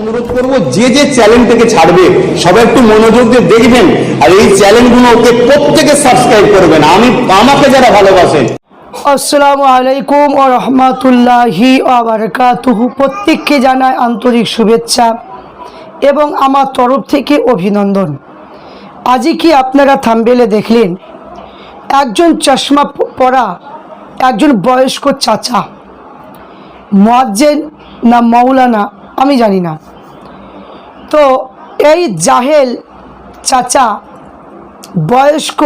অনুরোধ করব, যে যে চ্যানেলটাকে ছাড়বে, সবাই একটু মনোযোগ দিয়ে দেখবেন, আর এই চ্যানেলগুলোকে প্রত্যেকে সাবস্ক্রাইব করবেন। আমি, আমাকে যারা ভালোবাসেন আসসালামু আলাইকুম ও রহমতুল্লাহি আবরকাতুহু প্রত্যেককে জানায় আন্তরিক শুভেচ্ছা এবং আমার তরফ থেকে অভিনন্দন। আজই কি আপনারা থাম্বেলে দেখলেন, একজন চশমা পরা একজন বয়স্ক চাচা, মোয়াজ্জেন না মৌলানা আমি জানি না। তো এই জাহেল চাচা বয়স্ক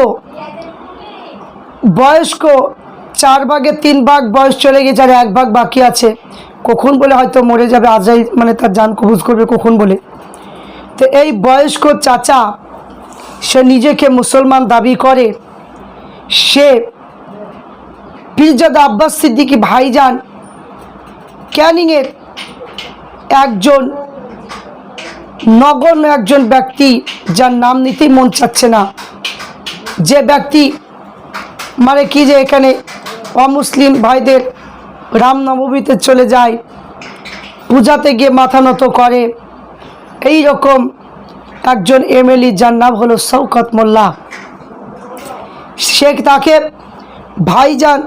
বয়স্ক চার ভাগে তিন ভাগ বয়স চলে গেছে আর এক ভাগ বাকি আছে। কখন বলে হয়তো মরে যাবে, আজাই মানে তার যান কবুজ করবে, কখন বলে। তো এই বয়স্ক চাচা, সে নিজেকে মুসলমান দাবি করে। সে পীরজাদা আব্বাস সিদ্দিকী ভাইজান ক্যানিংয়ের একজন নগণ্য একজন ব্যক্তি যার নাম নিতেই মন চাচ্ছে না। যে ব্যক্তি মানে কি যে এখানে অমুসলিম ভাইদের রামনবমীতে চলে যায়, পূজাতে গিয়ে মাথা নত করে। এই রকম একজন এমএলএ যার নাম হলো শৌকত মোল্লা। শেখ তাকে ভাইজান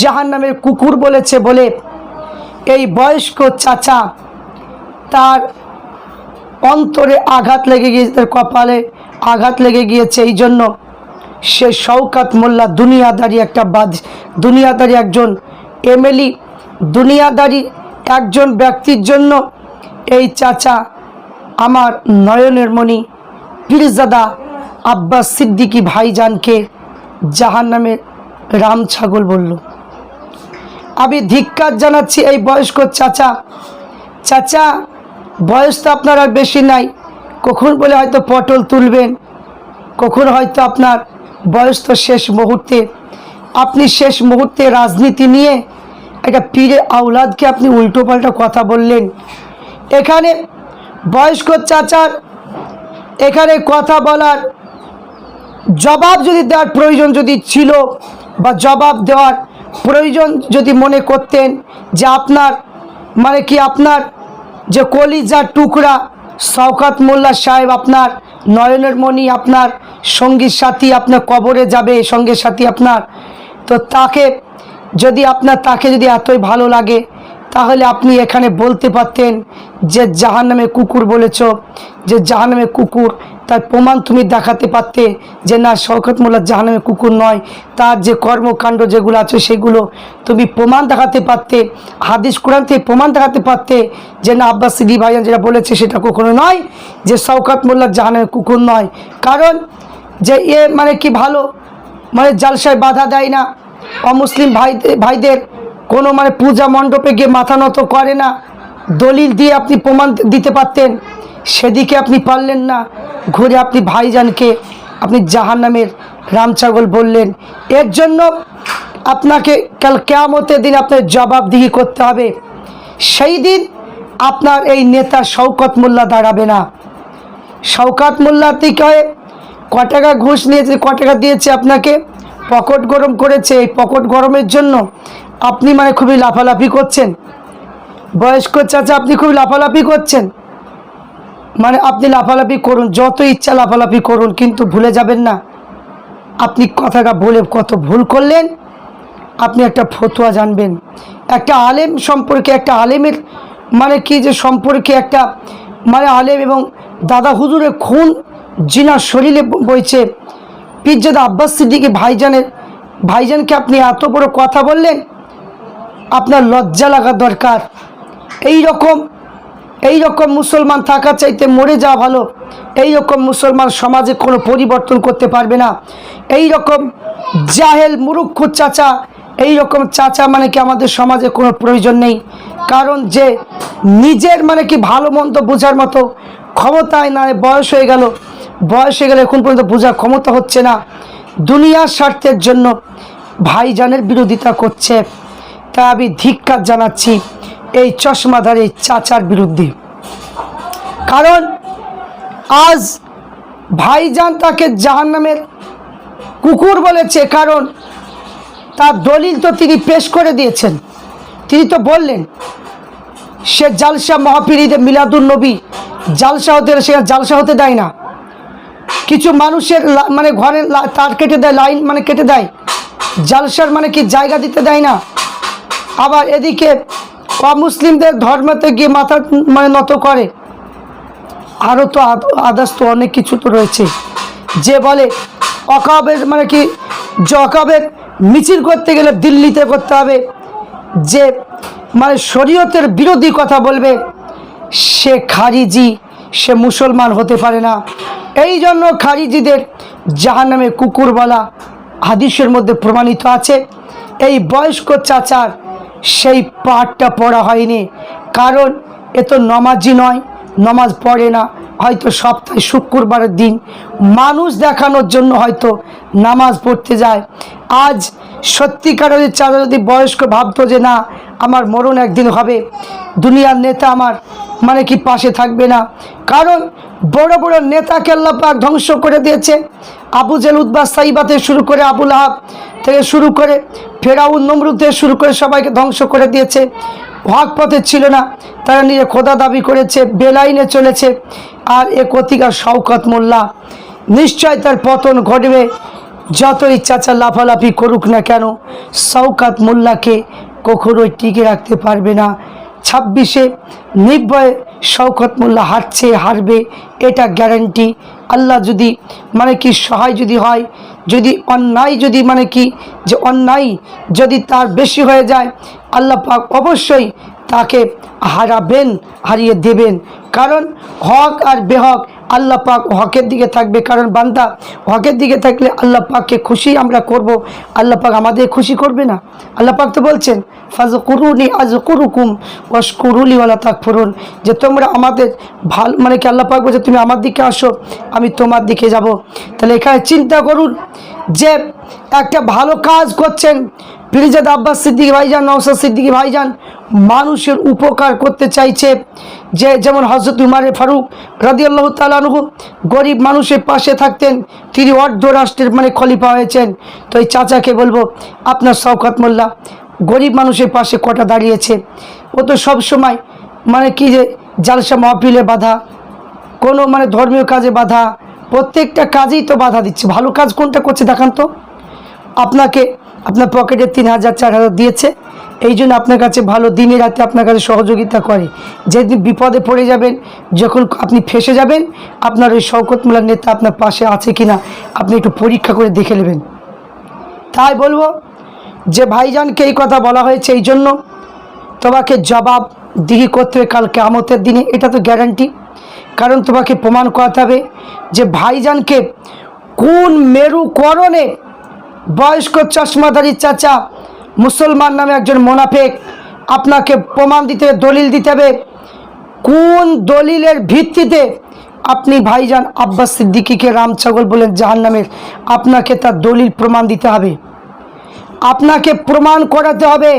জাহান নামের কুকুর বলেছে বলে এই বয়স্ক চাচা তার অন্তরে আঘাত লেগে গিয়েছে তার কপালে আঘাত লেগে গিয়েছে। এই জন্য সে শওকাত মোল্লা দুনিয়াদারি একটা বাদ দুনিয়াদারি একজন এমএলই দুনিয়াদারি একজন ব্যক্তির জন্য এই চাচা আমার নয়নের মণি পীরজাদা আব্বাস সিদ্দিকী ভাইজানকে জাহান নামে রাম ছাগল বলল। আমি ধিক্কার জানাচ্ছি এই বয়স্ক চাচা। চাচা বয়স তো আপনার আর বেশি নাই। কখন বলে হয়তো পটল তুলবেন? কখন হয়তো আপনার বয়স তো শেষ মুহূর্তে। আপনি শেষ মুহূর্তে রাজনীতি নিয়ে একটা পীরে আউলাদকে আপনি উল্টোপাল্টা কথা বললেন। এখানে বয়স্ক চাচার এখানে কথা বলার জবাব যদি দেওয়ার প্রয়োজন যদি ছিল বা জবাব দেওয়ার প্রয়োজন যদি মনে করতেন যে আপনার মানে কি আপনার যে কলিজার টুকরা শওকাত মোল্লা সাহেব আপনার, নয়নের মণি আপনার, সঙ্গীর সাথী আপনার কবরে যাবে সঙ্গে সাথী আপনার। তো তাকে যদি আপনার, তাকে যদি এতই ভালো লাগে, তাহলে আপনি এখানে বলতে পারতেন যে জাহান নামে কুকুর বলেছ, যে জাহান নামে কুকুর তার প্রমাণ তুমি দেখাতে পারতে যে না, শওকত মোল্লা জাহান নামে কুকুর নয়। তার যে কর্মকাণ্ড যেগুলো আছে সেগুলো তুমি প্রমাণ দেখাতে পারতে, হাদিস কোরআন থেকে প্রমাণ দেখাতে পারতে যে না, আব্বাস সিদ্দি ভাইয়ান যেটা বলেছে সেটা কখনো নয় যে শওকত মোল্লা জাহান নামে কুকুর নয়। কারণ যে এ মানে কি ভালো? মানে জালসায় বাধা দেয় না। অমুসলিম ভাই ভাইদের কোনো মানে পূজা মণ্ডপে গিয়ে মাথা নত করে না। দলিল দিয়ে আপনি প্রমাণ দিতে পারতেন। সেদিকে আপনি পারলেন না। ঘুরে আপনি ভাইজানকে, আপনি জাহান নামের রামছাগল বললেন। এর জন্য আপনাকে কাল কেয়ামতের দিন আপনার জবাবদিহি করতে হবে। সেই দিন আপনার এই নেতা শওকত মোল্লা দাঁড়াবে না। শওকাত মোল্লা থেকে ক টাকা ঘুষ নিয়েছে ক টাকা দিয়েছে আপনাকে, পকেট গরম করেছে। এই পকেট গরমের জন্য আপনি মানে খুবই লাফালাফি করছেন। বয়স্ক চাচা, আপনি খুবই লাফালাফি করছেন। মানে আপনি লাফালাফি করুন, যত ইচ্ছা লাফালাফি করুন, কিন্তু ভুলে যাবেন না। আপনি কথাটা বলে কত ভুল করলেন, আপনি একটা ফতোয়া জানবেন। একটা আলেম সম্পর্কে, একটা আলেমের মানে কি যে সম্পর্কে একটা মানে আলেম এবং দাদা হুজুরের খুন, জিনার শরীরে বইছে। পিজ্জাদা আব্বাস সিদ্দিকি ভাইজানের, ভাইজানকে আপনি এত বড় কথা বললেন, আপনার লজ্জা লাগা দরকার। এই রকম এই রকম মুসলমান থাকা চাইতে মরে যাওয়া ভালো। এই রকম মুসলমান সমাজে কোনো পরিবর্তন করতে পারবে না। এই রকম জাহেল, মুরুক্ষ চাচা এই রকম চাচা মানে কি আমাদের সমাজে কোনো প্রয়োজন নেই। কারণ যে নিজের মানে কি ভালো মন্দ বোঝার মতো ক্ষমতায় না, বয়স হয়ে গেল। বয়স হয়ে গেলে, এখন পর্যন্ত বোঝার ক্ষমতা হচ্ছে না। দুনিয়ার স্বার্থের জন্য ভাইজানের বিরোধিতা করছে। তা আমি ধিক্কার জানাচ্ছি। এই চশমাধারী চাচার বিরুদ্ধে। কারণ আজ ভাইজান তাকে জাহান্নামের কুকুর বলেছে, কারণ তার দলিল তো তিনি পেশ করে দিয়েছেন। তিনি তো বললেন, সে জালসা মহাপিরিতে মিলাদুল নবী জালসা হতে সেখানে জালসা হতে দেয় না। কিছু মানুষের মানে ঘরে তার কেটে দেয়, লাইন মানে কেটে দেয়। জালসার মানে কি জায়গা দিতে দেয় না। আবার এদিকে অমুসলিমদের ধর্মতে গিয়ে মাথা মানে নত করে। আরও তো আদার্স তো অনেক কিছু তো রয়েছে। যে বলে অকাবের মানে কি, যে অকাবের মিছিল করতে গেলে দিল্লিতে করতে হবে, যে মানে শরীয়তের বিরোধী কথা বলবে, সে খারিজি, সে মুসলমান হতে পারে না। এই জন্য খারিজিদের জাহান্নামে কুকুর বলা হাদিসের মধ্যে প্রমাণিত আছে। এই বয়স্ক চাচার সেই পাঠটা পড়া হয়নি। কারণ এ তো নমাজি নয়, নমাজ পড়ে না। হয়তো সপ্তাহে শুক্রবারের দিন মানুষ দেখানোর জন্য হয়তো নামাজ পড়তে যায়। আজ সত্যিকারের চাঁদা যদি বয়স্ক ভাবতো যে না, আমার মরণ একদিন হবে। দুনিয়ার নেতা আমার মানে কি পাশে থাকবে না? কারণ বড় বড় নেতাকে আল্লাহ পাক ধ্বংস করে দিয়েছে। আবু জেল উদ্বাস সাইবাতে শুরু করে আবুল আহাব থেকে শুরু করে ফেরাউন, নমরুদ থেকে শুরু করে সবাইকে ধ্বংস করে দিয়েছে। হক পথে ছিল না। তারা নিজে খোদা দাবি করেছে, বেলাইনে চলেছে। আর এ কতিকার শওকত মোল্লা, নিশ্চয় তার পতন ঘটবে। যতই চাচা লাফালাফি করুক না কেন, শওকাত মোল্লাকে কখনোই টিকে রাখতে পারবে না। ছাব্বিশে নির্ভয়ে শওকত মোল্লা হারছে, হারবে, এটা গ্যারেন্টি আল্লাহ যদি মানে কি সহায় যদি হয়, যদি অন্যায় যদি মানে কি যে অন্যায় যদি তার বেশি হয়ে যায়, আল্লাহ পাক অবশ্যই তাকে হারাবেন, হারিয়ে দেবেন। কারণ হক আর বেহক আল্লাহ পাক হকের দিকে থাকবে। কারণ বান্দা হকের দিকে থাকলে আল্লাহ পাককে খুশি আমরা করব। আল্লাহ পাক আমাদের খুশি করবে না। আল্লাহ পাক তো বলছেন ফাজ কুরুনি আজ কুরুকুম ওয়াস কুরুলি ওয়ালা তাক ফুরুন যে তোমরা আমাদের ভালো মানে কি আল্লাহ পাক বলছে, তুমি আমার দিকে আসো, আমি তোমার দিকে যাব। তাহলে এখানে চিন্তা করুন যে একটা ভালো কাজ করছেন ফিরিজাদ আব্বাস সিদ্দিকি ভাইজান নওসাদ সিদ্দিকি ভাইজান মানুষের উপকার করতে চাইছে। যে যেমন হজরত উমারে ফারুক রাদিয়াল্লাহু তালানহু গরিব মানুষের পাশে থাকতেন, তিনি অর্ধ রাষ্ট্রের মানে খলিফা হয়েছেন। তো এই চাচাকে বলব, আপনার শওকত মোল্লা গরিব মানুষের পাশে কটা দাঁড়িয়েছে? ও তো সব সময় মানে কি যে জালসা মহফিলে বাধা, কোনো মানে ধর্মীয় কাজে বাধা, প্রত্যেকটা কাজেই তো বাধা দিচ্ছে। ভালো কাজ কোনটা করছে দেখান তো। আপনাকে আপনার পকেটে তিন হাজার, চার হাজার দিয়েছে। এই জন্য আপনার কাছে ভালো দিনে রাতে আপনার কাছে সহযোগিতা করে। যেদিন বিপদে পড়ে যাবেন, যখন আপনি ফেসে যাবেন, আপনার ওই শওকতমূলার নেতা আপনার পাশে আছে কিনা, আপনি একটু পরীক্ষা করে দেখে নেবেন। তাই বলব, যে ভাইজানকে এই কথা বলা হয়েছে এই জন্য, তোমাকে জবাব দিহি করতে হবে কালকে আমতের দিনে, এটা তো গ্যারান্টি কারণ তোমাকে প্রমাণ করাতে হবে যে ভাইজানকে কোন মেরুকরণে বয়স্ক চশমাদারি চাচা, মুসলমান নামে একজন মোনাফেক। আপনাকে প্রমাণ দিতে দলিল দিতে হবে। কোন দলিলের ভিত্তিতে আপনি ভাইজান আব্বাস সিদ্দিকিকে রাম ছাগল বলেন জাহান নামের আপনাকে তার দলিল প্রমাণ দিতে হবে। আপনাকে প্রমাণ করাতে হবে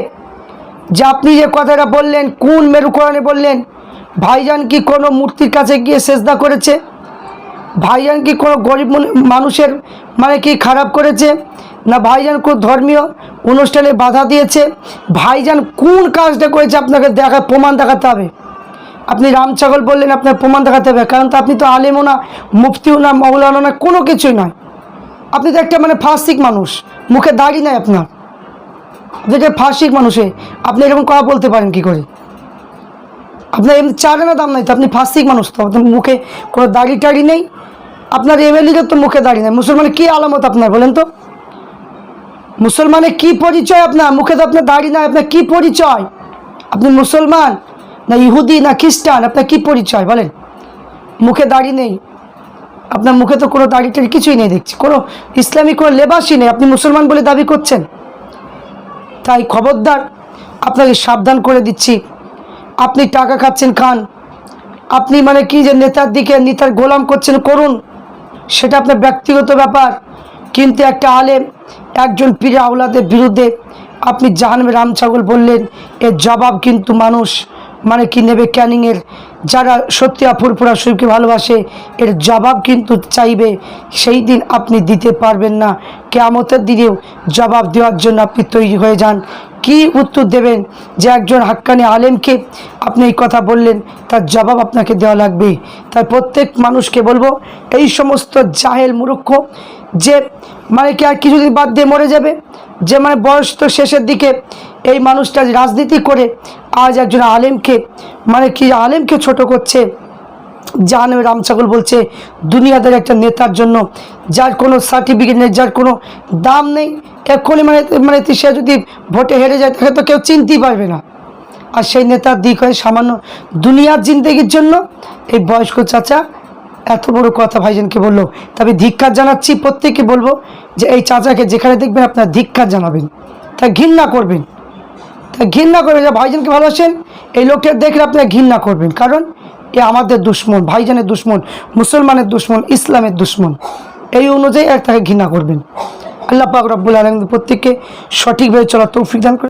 যে আপনি যে কথাটা বললেন, কোন মেরুকরণে বললেন, ভাইজান কি কোনো মূর্তির কাছে গিয়ে সেজদা করেছে? ভাইজান কি কোনো গরিব মানুষের মানে কি খারাপ করেছে? না ভাইজান কোন ধর্মীয় অনুষ্ঠানে বাধা দিয়েছে। ভাইজান কোন কাজটা করেছে আপনাকে দেখা, প্রমাণ দেখাতে হবে। আপনি রাম ছাগল বললেন, আপনার প্রমাণ দেখাতে হবে। কারণ তো আপনি তো আলেমও না, মুফতিও না, মৌলানা না, কোনো কিছুই নয়। আপনি তো একটা মানে ফাস্তিক মানুষ। মুখে দাড়ি নাই আপনার। আপনি একটা ফাস্তিক মানুষে। আপনি এরকম কথা বলতে পারেন কি করে? আপনার এমনি চার আনা দাম নাই তো? আপনি ফাস্তিক মানুষ তো? আপনার মুখে কোনো দাড়ি টাড়ি নেই? আপনার এমএলএর তো মুখে দাড়ি নেই। মুসলমানের কী আলামত আপনার বলেন তো? মুসলমানের কি পরিচয় আপনার? মুখে তো আপনার দাড়ি নাই, আপনার কি পরিচয়? আপনি মুসলমান না ইহুদি না খ্রিস্টান, আপনার কি পরিচয়? বলেন। মুখে দাড়ি নেই। আপনার মুখে তো কোনো দাড়ি টাড়ি কিছুই নেই দেখছি। কোনো ইসলামিক কোনো লেবাসই নেই। আপনি মুসলমান বলে দাবি করছেন। তাই খবরদার, আপনাকে সাবধান করে দিচ্ছি। আপনি টাকা খাচ্ছেন, খান। আপনি মানে কি যে নেতার দিকে নেতার গোলাম করছেন, করুন। সেটা আপনার ব্যক্তিগত ব্যাপার। কিন্তু একটা আলেম একজন পীরে আওলাদের বিরুদ্ধে আপনি জাহানবে রাম ছাগল বললেন, এর জবাব কিন্তু মানুষ মানে কি নেবে ক্যানিংয়ের। যারা সত্যি ফুরফুরা শরীফকে ভালোবাসে, এর জবাব কিন্তু চাইবে, সেই দিন আপনি দিতে পারবেন না। কেয়ামতের দিনেও জবাব দেওয়ার জন্য আপনি তৈরি হয়ে যান। কি উত্তর দেবেন যে একজন হাক্কানি আলেমকে আপনি এই কথা বললেন, তার জবাব আপনাকে দেওয়া লাগবে। তাই প্রত্যেক মানুষকে বলব, এই সমস্ত জাহেল মূর্খ যে মানে কি আর কিছুদিন বাদ দিয়ে মরে যাবে, যে মানে বয়স তো শেষের দিকে এই মানুষটা রাজনীতি করে আজ একজন আলেমকে মানে কি আলেমকে ছোট করছে যা জাহানবে রামচাকল বলছে, দুনিয়াদের একটা নেতার জন্য, যার কোনো সার্টিফিকেট নেই, যার কোনো দাম নেই, এক্ষুনি মানে মানে সে যদি ভোটে হেরে যায় তাকে তো কেউ চিনতেই পারবে না। আর সেই নেতার দিক হয় সামান্য দুনিয়ার জিন্দেগির জন্য এই বয়স্ক চাচা এত বড় কথা ভাইজানকে বলল। তবে ধিক্কার জানাচ্ছি, প্রত্যেককে বলব যে এই চাচাকে যেখানে দেখবেন আপনার ধিক্কার জানাবেন। তা ঘৃণা করবেন। তা ঘৃণা করবেন। যে ভাইজানকে ভালোবাসেন, এই লোককে দেখলে আপনারা ঘৃণা করবেন। কারণ এ আমাদের দুশ্মন, ভাইজানের দুশ্মন, মুসলমানের দুশ্মন, ইসলামের দুশ্মন। এই অনুযায়ী এক তাকে ঘৃণা করবেন। আল্লাহ পাক রব্বুল আলম প্রত্যেককে সঠিকভাবে চলা তৌফিক দান